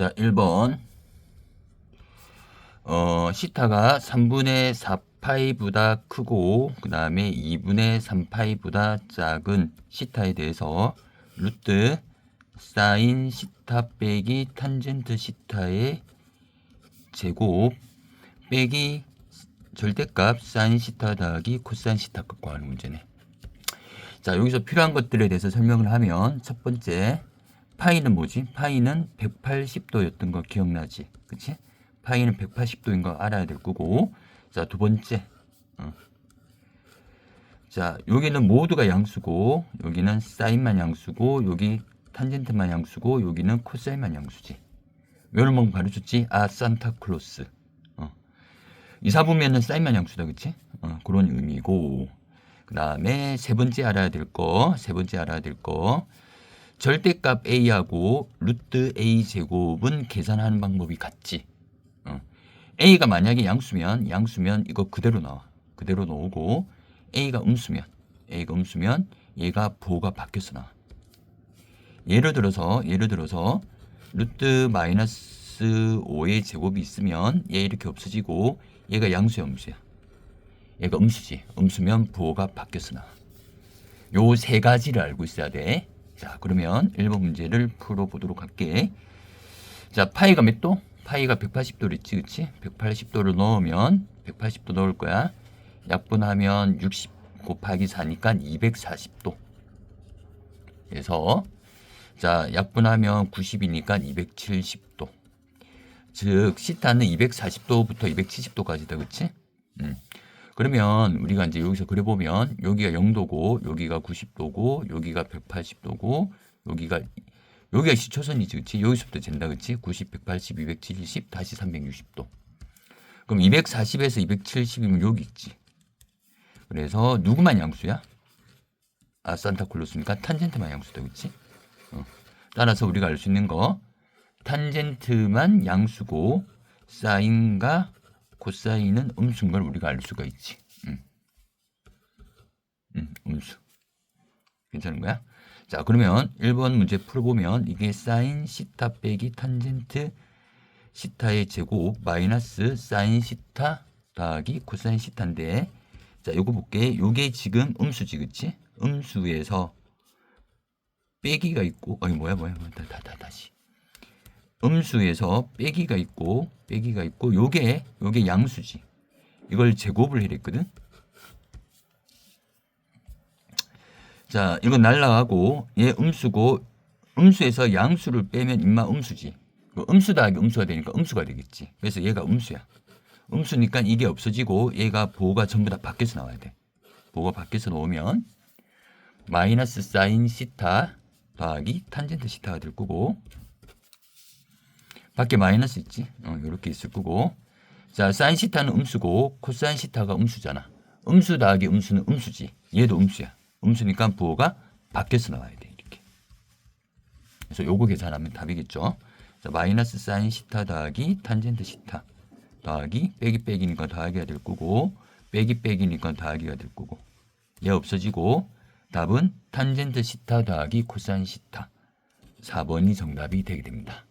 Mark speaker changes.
Speaker 1: 자, 1번. 어, 시타가 3분의 4파이보다 크고 그 다음에 2분의 3파이보다 작은 시타에 대해서 루트 사인 시타 빼기 탄젠트 시타의 제곱 빼기 절대값 사인 시타 더하기 코사인 시타 값 구하는 문제네. 자, 여기서 필요한 것들에 대해서 설명을 하면 첫 번째 파이는 뭐지? 파이는 180도였던 거 기억나지? 그치? 파이는 180도인 거 알아야 될 거고 자, 두 번째 어. 자, 여기는 모두가 양수고 여기는 사인만 양수고 여기 탄젠트만 양수고 여기는 코사인만 양수지. 외를 뭐 가르쳤지? 아, 산타클로스. 어. 이사보면은 사인만 양수다, 그치? 어, 그런 의미고 그 다음에 세 번째 알아야 될 거, 세 번째 알아야 될 거. 절대값 a하고 루트 a 제곱은 계산하는 방법이 같지. 어. a가 만약에 양수면 양수면 이거 그대로 나와. 그대로 나오고 a가 음수면 a가 음수면 얘가 부호가 바뀌어서 나와. 예를 들어서 예를 들어서 루트 마이너스 5의 제곱이 있으면 얘 이렇게 없어지고 얘가 양수야 음수야. 얘가 음수지. 음수면 부호가 바뀌어서 나와. 요 세 가지를 알고 있어야 돼. 자, 그러면 1번 문제를 풀어보도록 할게. 자, 파이가 몇 도? 파이가 180도를 있지, 그치? 180도를 넣으면 180도 넣을 거야. 약분하면 60 곱하기 4니까 240도. 그래서 자, 약분하면 90이니까 270도. 즉, 시타는 240도부터 270도까지다, 그치? 음. 그러면 우리가 이제 여기서 그려보면 여기가 0도고 여기가 90도고 여기가 180도고 여기가 여기가 시초선이지 그치 여기서부터 된다 그치 90, 180, 270 다시 360도 그럼 240에서 270이면 여기 있지 그래서 누구만 양수야? 아 산타클로스니까 탄젠트만 양수다 그치 어. 따라서 우리가 알 수 있는 거 탄젠트만 양수고 사인과 코사인은 음수인 걸 우리가 알 수가 있지. 음. 음, 음수. 괜찮은 거야? 자, 그러면 1번 문제 풀어보면 이게 사인 시타 빼기 탄젠트 시타의 제곱 마이너스 사인 시타 더하기 코사인 시타인데 자, 요거 볼게. 요게 지금 음수지, 그치? 음수에서 빼기가 있고, 아니, 뭐야, 뭐야, 뭐야, 다, 다, 다. 음수에서 빼기가 있고 빼기가 있고 요게 요게 양수지. 이걸 제곱을 해랬거든. 자, 이건 날라가고 얘 음수고 음수에서 양수를 빼면 임마 음수지. 그 음수 더하기 음수가 되니까 음수가 되겠지. 그래서 얘가 음수야. 음수니까 이게 없어지고 얘가 보호가 전부 다 밖에서 나와야 돼. 보호가 밖에서 나오면 마이너스 사인 시타 더하기 탄젠트 시타가 될 거고 밖에 마이너스 있지. 어, 이렇게 있을 거고. 자, 사인 시타는 음수고 코사인 시타가 음수잖아. 음수 더하기 음수는 음수지. 얘도 음수야. 음수니까 부호가 밖에서 나와야 돼. 이렇게. 그래서 요거 계산하면 답이겠죠. 자, 마이너스 사인 시타 더하기 탄젠트 시타 더하기 빼기 빼기니까 더하기가 될 거고 빼기 빼기니까 더하기가 될 거고 얘 없어지고 답은 탄젠트 시타 더하기 코사인 시타 4번이 정답이 되게 됩니다.